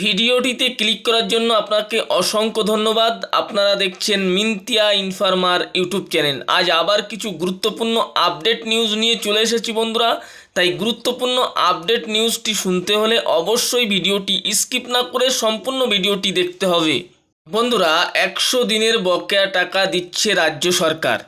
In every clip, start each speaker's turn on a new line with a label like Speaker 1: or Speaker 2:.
Speaker 1: ভিডিওটিতে ক্লিক করার জন্য আপনাকে অসংখ্য ধন্যবাদ। আপনারা দেখছেন মিন্তিয়া ইনফার্মার ইউটিউব চ্যানেল। আজ আবার কিছু গুরুত্বপূর্ণ আপডেট নিউজ নিয়ে চলে এসেছি বন্ধুরা। তাই গুরুত্বপূর্ণ আপডেট নিউজটি শুনতে হলে অবশ্যই ভিডিওটি স্কিপ না করে সম্পূর্ণ ভিডিওটি দেখতে হবে। বন্ধুরা, একশো দিনের বকেয়া টাকা দিচ্ছে রাজ্য সরকার।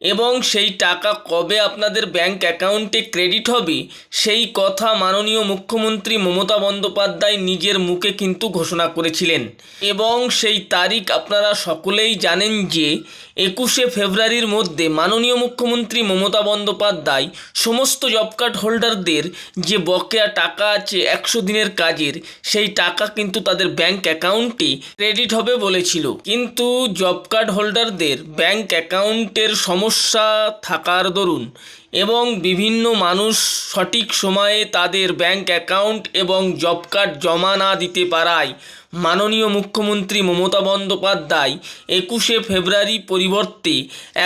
Speaker 1: এবং সেই টাকা কবে আপনাদের ব্যাংক অ্যাকাউন্টে ক্রেডিট হবে, সেই কথা মাননীয় মুখ্যমন্ত্রী মমতা বন্দ্যোপাধ্যায় নিজের মুখে কিন্তু ঘোষণা করেছিলেন। এবং সেই তারিখ আপনারা সকলেই জানেন যে একুশে ফেব্রুয়ারির মধ্যে মাননীয় মুখ্যমন্ত্রী মমতা বন্দ্যোপাধ্যায় সমস্ত জব কার্ড হোল্ডারদের যে বকেয়া টাকা আছে একশো দিনের কাজের, সেই টাকা কিন্তু তাদের ব্যাংক অ্যাকাউন্টে ক্রেডিট হবে বলেছিল। কিন্তু জব কার্ড হোল্ডারদের ব্যাংক অ্যাকাউন্টের সমস্যা থাকার দরুন এবং বিভিন্ন মানুষ সঠিক সময়ে তাদের ব্যাংক অ্যাকাউন্ট এবং জব কার্ড জমা না দিতে পারায় মাননীয় মুখ্যমন্ত্রী মমতা বন্দ্যোপাধ্যায় একুশে ফেব্রুয়ারি পরিবর্তে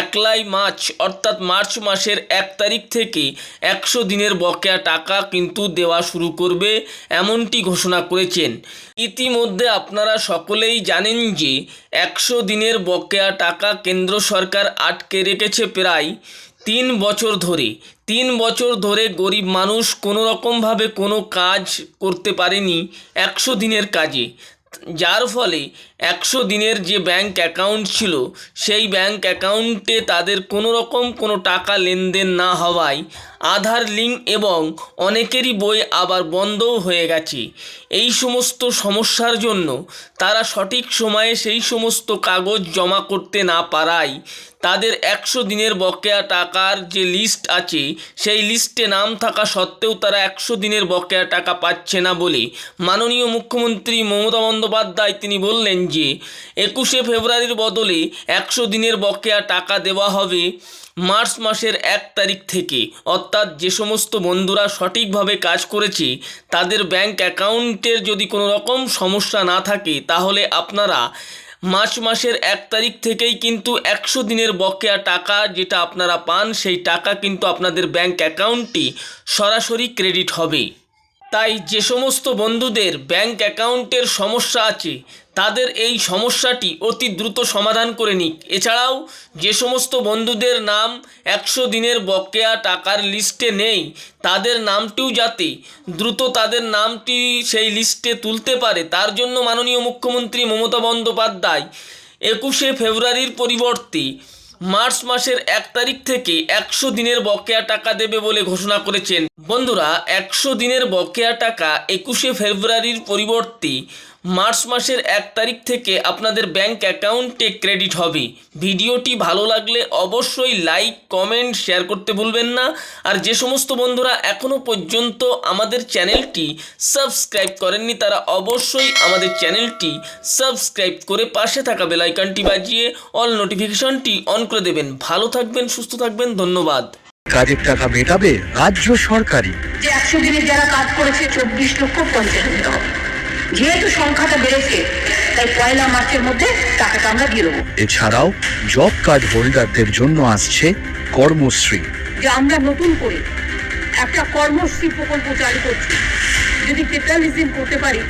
Speaker 1: একলাই মার্চ, অর্থাৎ মার্চ মাসের এক তারিখ থেকে একশো দিনের বকেয়া টাকা কিন্তু দেওয়া শুরু করবে এমনটি ঘোষণা করেছেন। ইতিমধ্যে আপনারা সকলেই জানেন যে একশো দিনের বকেয়া টাকা কেন্দ্র সরকার আটকে রেখেছে প্রায় তিন বছর ধরে। তিন বছর ধরে গরিব মানুষ কোনো রকমভাবে কোনো কাজ করতে পারেনি একশো দিনের কাজে। যার ফলে একশো দিনের যে ব্যাংক অ্যাকাউন্ট ছিল, সেই ব্যাংক অ্যাকাউন্টে তাদের কোনো রকম কোনো টাকা লেনদেন না হওয়ায় আধার লিঙ্ক এবং অনেকেরই বই আবার বন্ধও হয়ে গেছে। এই সমস্ত সমস্যার জন্য তারা সঠিক সময়ে সেই সমস্ত কাগজ জমা করতে না পারায় তাদের একশো দিনের বকেয়া টাকার যে লিস্ট আছে, সেই লিস্টে নাম থাকা সত্ত্বেও তারা একশো দিনের বকেয়া টাকা পাচ্ছে না বলে মাননীয় মুখ্যমন্ত্রী মমতা বন্দ্যোপাধ্যায় তিনি বললেন যে একুশে ফেব্রুয়ারির বদলে একশো দিনের বকেয়া টাকা দেওয়া হবে মার্চ মাসের এক তারিখ থেকে। অর্থাৎ যে সমস্ত বন্ধুরা সঠিকভাবে কাজ করেছে, তাদের ব্যাংক অ্যাকাউন্টের যদি কোনো রকম সমস্যা না থাকে, তাহলে আপনারা মার্চ মাসের এক তারিখ থেকেই কিন্তু একশো দিনের বকেয়া টাকা যেটা আপনারা পান, সেই টাকা কিন্তু আপনাদের ব্যাংক অ্যাকাউন্টে সরাসরি ক্রেডিট হবে। তাই যে সমস্ত বন্ধুদের ব্যাংক অ্যাকাউন্টের সমস্যা আছে, তাদের এই সমস্যাটি অতি দ্রুত সমাধান করে নিক। এছাড়াও, যে সমস্ত বন্ধুদের নাম একশো দিনের বকেয়া টাকার লিস্টে নেই, তাদের নামটিও যাতে দ্রুত তাদের নামটি সেই লিস্টে তুলতে পারে, তার জন্য মাননীয় মুখ্যমন্ত্রী মমতা বন্দ্যোপাধ্যায় একুশে ফেব্রুয়ারির পরিবর্তে মার্চ মাসের এক তারিখ থেকে একশো দিনের বকেয়া টাকা দেবে বলে ঘোষণা করেছেন। বন্ধুরা, একশো দিনের বকেয়া টাকা একুশে ফেব্রুয়ারির পরিবর্তে মার্চ মাসের এক তারিখ থেকে আপনাদের ব্যাংক অ্যাকাউন্টে ক্রেডিট হবে। ভিডিওটি ভালো লাগলে অবশ্যই লাইক কমেন্ট শেয়ার করতে ভুলবেন না। আর যে সমস্ত বন্ধুরা এখনও পর্যন্ত আমাদের চ্যানেলটি সাবস্ক্রাইব করেননি তারা অবশ্যই আমাদের চ্যানেলটি সাবস্ক্রাইব করে পাশে থাকা বেলাইকানটি বাজিয়ে অল নোটিফিকেশনটি অন করে দেবেন। ভালো থাকবেন সুস্থ থাকবেন ধন্যবাদ।
Speaker 2: কাজের টাকা মেটাবে রাজ্য সরকারি
Speaker 3: যে একশো দিনে যারা কাজ করেছে চব্বিশ লক্ষ পঞ্চাশ হাজার হবে যেহেতু সংখ্যাটা বেড়েছে তাই পয়লা মার্চের মধ্যে টাকাটা আমরা দিয়ে দেবো।
Speaker 2: এছাড়াও জব কার্ড হোল্ডারদের জন্য আসছে কর্মশ্রী।
Speaker 3: যে আমরা নতুন করে একটা কর্মশ্রী প্রকল্প চালু করছি। যদি তেতাল্লিশ দিন করতে পারি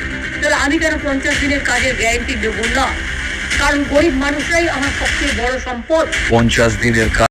Speaker 3: তাহলে আমি কেন পঞ্চাশ দিনের কাজের গ্যারেন্টি দেবো না? কারণ গরিব মানুষরাই আমার সবচেয়ে বড় সম্পদ।
Speaker 2: পঞ্চাশ দিনের কাজ